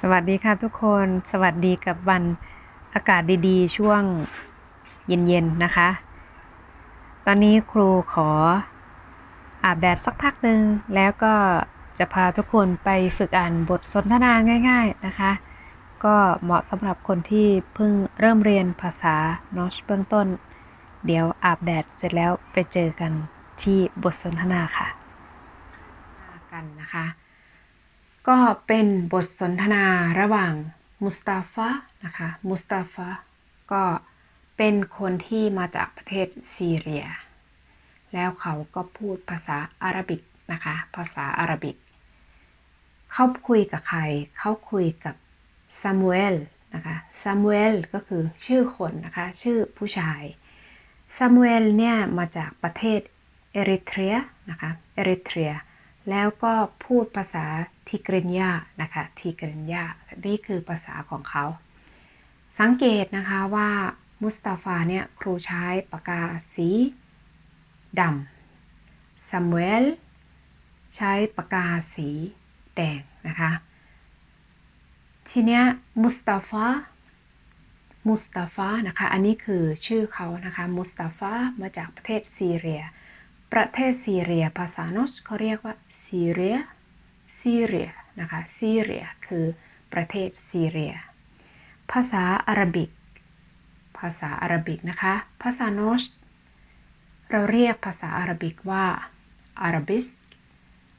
สวัสดีค่ะทุกคนสวัสดีกับวันอากาศดีๆ ช่วงเย็นๆนะคะ ตอนนี้ครูขออาบแดดสักพักหนึ่งแล้วก็จะพาทุกคนไปฝึกอ่านบทสนทนาง่าย ๆนะคะ ก็เหมาะสำหรับคนที่เพิ่งเริ่มเรียนภาษานอชเบื้องต้น เดี๋ยวอาบแดดเสร็จแล้วไปเจอกันที่บทสนทนาค่ะกันนะคะ ก็เป็นบทสนทนาระหว่างมุสตาฟานะคะ มุสตาฟาก็เป็นคนที่มาจากประเทศซีเรีย แล้วเขาก็พูดภาษาอาหรับิกนะคะ ภาษาอาหรับิก เขาคุยกับใคร เขาคุยกับซามูเอลนะคะ ซามูเอลก็คือชื่อคนนะคะ ชื่อผู้ชาย ซามูเอลเนี่ยมาจากประเทศเอริเทรียนะคะ เอริเทรีย แล้วก็พูดภาษาทิกรินยานะคะทิกรินยานี่คือภาษาของเขา สังเกตนะคะว่ามุสตาฟาเนี่ยครูใช้ปากกาสีดำซามูเอลใช้ปากกาสีแดงนะคะ ทีเนี้ยมุสตาฟามุสตาฟานะคะ อันนี้คือชื่อเขานะคะ มุสตาฟามาจากประเทศซีเรีย ประเทศซีเรีย ภาษาโนสเขาเรียกว่า ซีเรียซีเรียนะคะซีเรียคือประเทศซีเรีย ภาษาอาหรับิก ภาษาอาหรับิกนะคะ ภาษาโนสเราเรียกภาษาอาหรับิกว่าอาหราบิส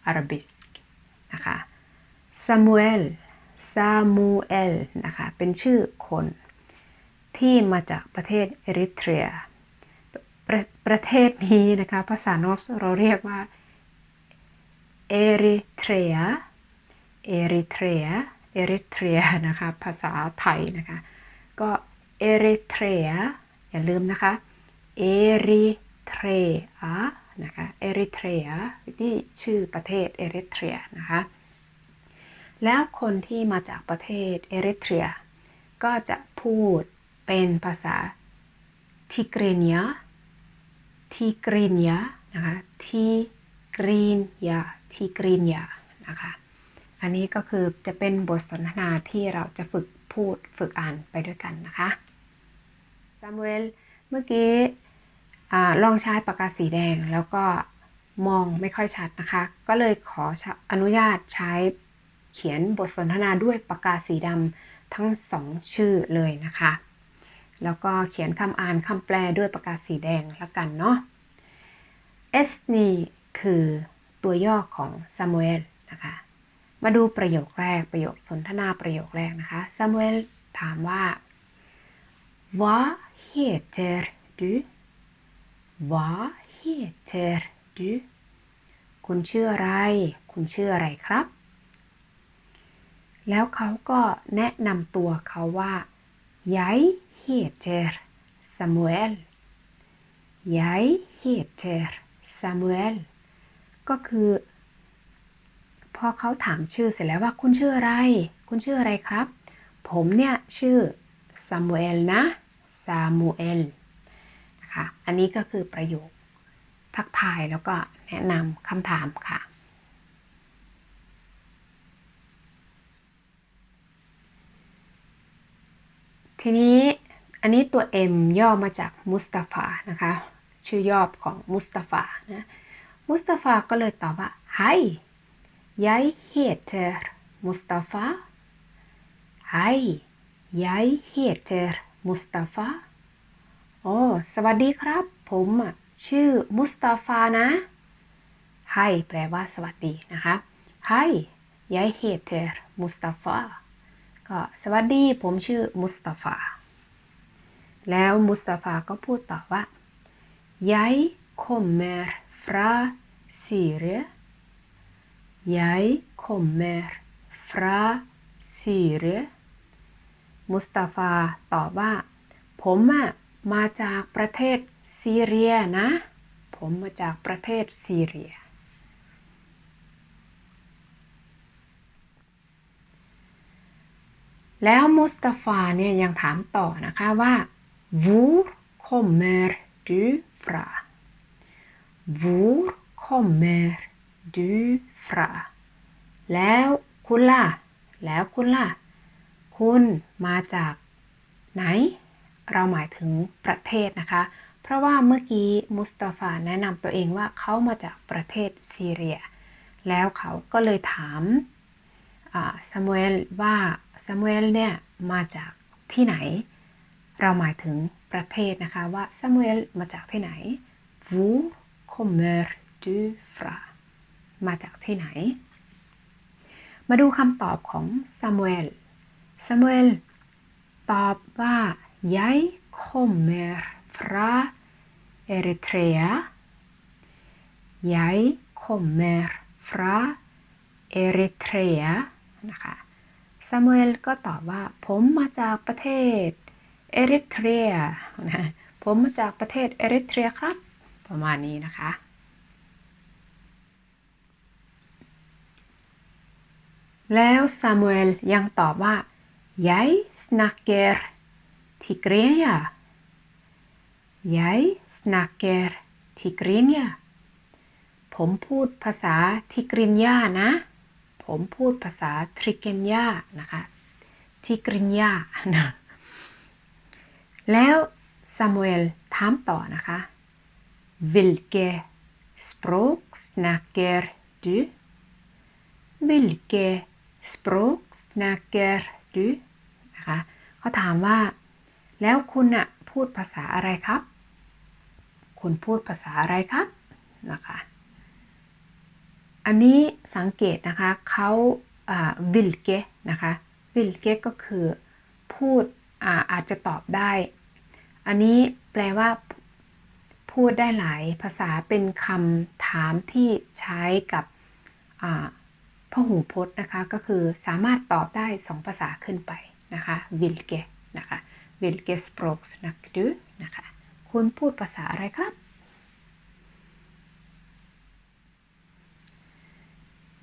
อาหราบิสนะคะซามูเอลซามูเอลนะคะ เป็นชื่อคนที่มาจากประเทศเอริเทรียประประเทศนี้นะคะ ภาษาโนสเราเรียกว่า เอริเทรีย เอริเทรีย เอริเทรียนะคะ ภาษาไทยนะคะ ก็เอริเทรีย อย่าลืมนะคะ เอริเทรียนะคะ เอริเทรียนี่ชื่อประเทศเอริเทรียนะคะ แล้วคนที่มาจากประเทศเอริเทรีย ก็จะพูดเป็นภาษาทิกเรเนีย ทิกรีนยนะคะทิ กรีนยาทิกรีนยานะคะ อันนี้ก็คือจะเป็นบทสนทนาที่เราจะฝึกพูดฝึกอ่านไปด้วยกันนะคะซามูเอลเมื่อกี้อลองใช้ปากกาสีแดงแล้วก็มองไม่ค่อยชัดนะคะ ก็เลยขออนุญาตใช้เขียนบทสนทนาด้วยปากกาสีดำทั้งสองชื่อเลยนะคะ แล้วก็เขียนคำอ่านคำแปลด้วยปากกาสีแดงแล้วกันเนาะ S นี่ คือตัวย่อของซามูเอลนะคะ มาดูประโยคแรกประโยคสนทนาประโยคแรกนะคะซามูเอลถามว่า Vad heter du Vad heter du คุณชื่ออะไร คุณชื่ออะไรครับ แล้วเขาก็แนะนำตัวเขาว่า Jag heter Samuel Jag heter Samuel ก็คือ พอเขาถามชื่อเสร็จแล้วว่าคุณชื่ออะไร คุณชื่ออะไรครับ ผมเนี่ยชื่อซามูเอลนะซามูเอลนะคะอันนี้ก็คือประโยคทักทายแล้วก็แนะนำคำถามค่ะ ทีนี้อันนี้ตัว M ย่อมาจากมุสตาฟานะคะ ชื่อย่อของมุสตาฟานะ มุสตาฟาก็เลยตอบว่า Hej jag heter Mustafa Hej jag heter Mustafa โอ้สวัสดีครับ ผมชื่อมุสตาฟานะ Hej แปลว่าสวัสดีนะคะ Hej jag heter Mustafa ก็สวัสดีผมชื่อมุสตาฟา แล้วมุสตาฟาก็พูดต่อว่า Jag kommer från Syrien Jag kommer från Syrien มุสตาฟาตอบว่า ผมอะมาจากประเทศซีเรียนะ ผมมาจากประเทศซีเรีย แล้วมุสตาฟาเนี่ยยังถามต่อนะคะว่า Hvor kommer du fra Hvor kommer du fra แล้วคุณล่ะ แล้วคุณล่ะ คุณมาจากไหน เราหมายถึงประเทศนะคะ เพราะว่าเมื่อกี้มุสตาฟาแนะนำตัวเองว่าเขามาจากประเทศซีเรีย แล้วเขาก็เลยถามซามูเอลว่าซามูเอลเนี่ยมาจากที่ไหน เราหมายถึงประเทศนะคะว่าซามูเอลมาจากที่ไหน Vous kommer du fra มาจากที่ไหน มาดูคำตอบของซามูเอลซามูเอลตอบว่า jag kommer fra Eritrea jag kommer fra Eritrea นะคะซามูเอลก็ตอบว่า ผมมาจากประเทศเอริเทรียนะผมมาจากประเทศเอริเทรียครับ ประมาณนี้นะคะ แล้วซามูเอลยังตอบว่า jag snackar tigrinja jag snackar tigrinja ผมพูดภาษาทิกรินยานะ ผมพูดภาษาทริกเกนยานะคะทิกรินยานะแล้วซามูเอลถามต่อนะคะ Vilke språk snackar du Vilke språk snackar du นะคะเขาถามว่า แล้วคุณอะพูดภาษาอะไรครับ คุณพูดภาษาอะไรครับนะคะ อันนี้สังเกตนะคะเขาวิลเกนะคะวิลเกก็คือพูดอาอาจจะตอบได้ อันนี้แปลว่า พูดได้หลายภาษาเป็นคำถามที่ใช้กับพหูพจน์นะคะ ก็คือสามารถตอบได้สองภาษาขึ้นไปนะคะวิลเกนะคะ Vilke språk snackar du นะคะ คุณพูดภาษาอะไรครับ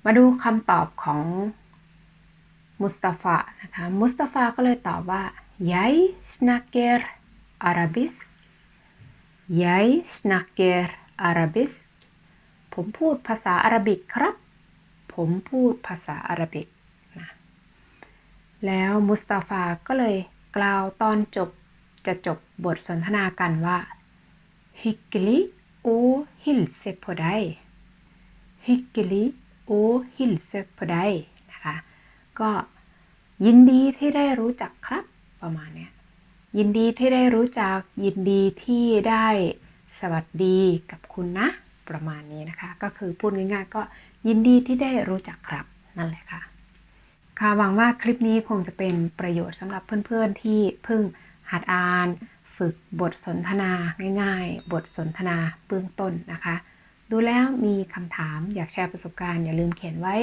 มาดูคำตอบของมุสตาฟานะคะ มุสตาฟาก็เลยตอบว่า jag snackar arabisk jag snackar arabisk ผมพูดภาษาอาหรับิกครับ ผมพูดภาษาอาหรับิกนะแล้วมุสตาฟาก็เลยกล่าวตอนจบจะจบบทสนทนากันว่า hyggelig och hilse på dig hyggelig och hilse på dig นะคะ ก็ยินดีที่ได้รู้จักครับประมาณเนี้ย ยินดีที่ได้รู้จัก ยินดีที่ได้สวัสดีกับคุณนะ ประมาณนี้นะคะ ก็คือพูดง่ายๆ ก็ยินดีที่ได้รู้จักครับนั่นแหละค่ะ ค่ะหวังว่าคลิปนี้คงจะเป็นประโยชน์สำหรับเพื่อนๆที่เพิ่งหัดอ่าน ฝึกบทสนทนาง่าย ๆ บทสนทนาเบื้องต้นนะคะ ดูแล้วมีคำถามอยากแชร์ประสบการณ์อย่าลืมเขียนไว้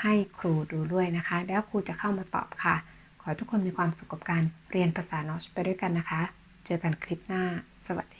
ให้ครูดูด้วยนะคะ แล้วครูจะเข้ามาตอบค่ะ ขอให้ทุกคนมีความสุขกับการเรียนภาษานอชไปด้วยกันนะคะ เจอกันคลิปหน้า สวัสดี